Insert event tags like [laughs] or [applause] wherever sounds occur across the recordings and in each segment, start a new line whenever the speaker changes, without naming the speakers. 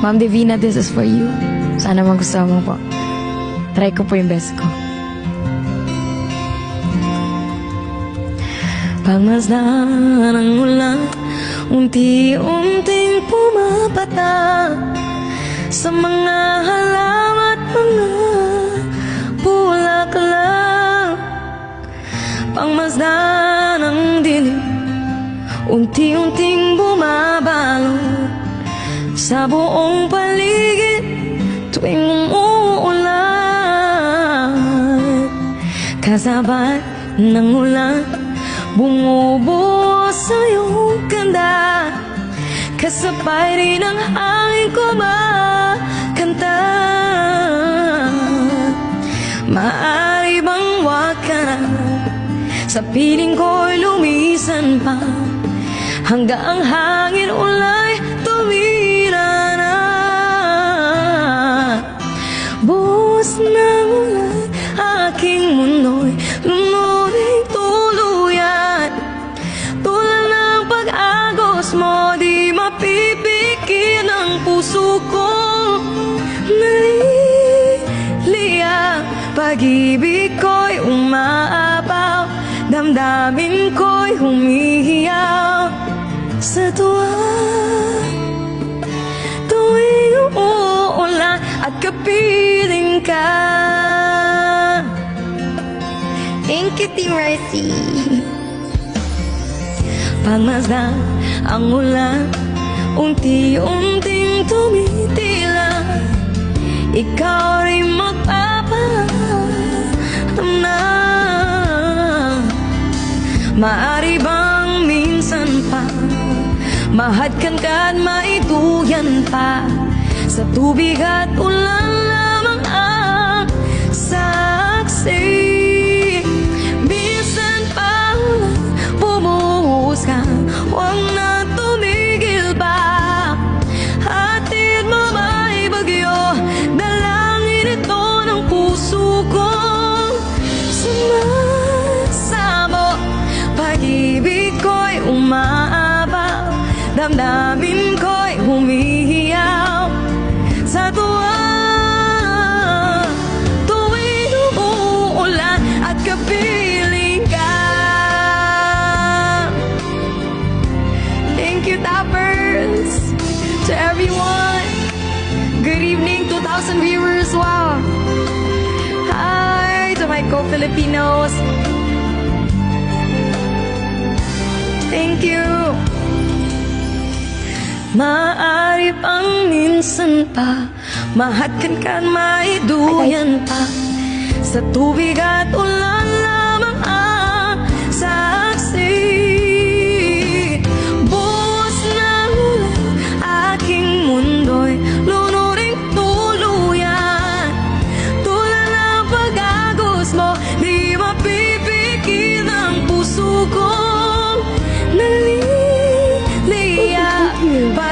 Ma'am Divina, this is for you. Sana magustuhan mo po. Try ko po yung best ko. Pagmasdan ng ulan Unti-unting pumapata Sa mga halaman at mga bulaklak Pagmasdan ng dilim Unti-unting bumabalot Sa buong paligid Tuwing umuulan Kasabay ng ulan Bumubuo sa iyong ganda Kasabay rin ang hangin kumakanta. Maari bang wag ka na? Sa piling ko'y lumisan pa. Hanggang ang hangin ulay puso ko Naliliya. Pag-ibig ko'y umaapaw Damdamin ko'y humihiyaw. Sa tuwa Tuwing umuulan At kapiling ka. Thank you, Team Ricey. Pagmasdan ang ulan Unti-unting tumitila. Ikaw rin magpapalam na Maari bang minsan pa Mahadkan ka at maituyan pa Sa tubig at ulan lamang ang saksi umaabaw Damdamin ko'y humihiyaw Sa tuwa Tuwing umuulan At kapiling ka Thank you, Tappers! To everyone! Good evening, 2,000 viewers! Wow! Hi to my co-Filipinos! Thank you! Maari pang minsan pa Mahadkan ka maiduyan pa Sa tubig at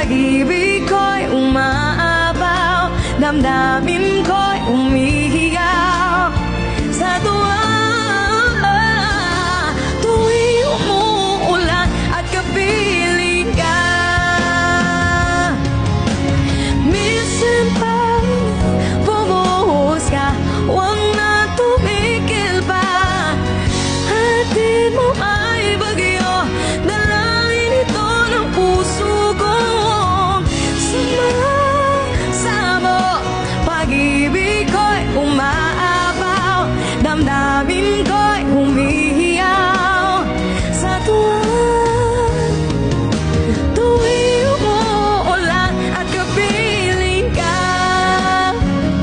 Pag-ibig ko'y umaapaw Damdamin ko'y umihiyaw Damdamin ko'y humihiyaw Sa tuwan. Tuwing umuulan at kapiling ka.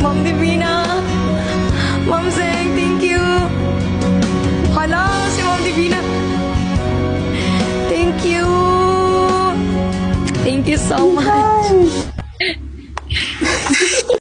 Ma'am Divina Ma'am Zeng, thank you. Hala, si Ma'am Divina. Thank you. Thank you so much [laughs]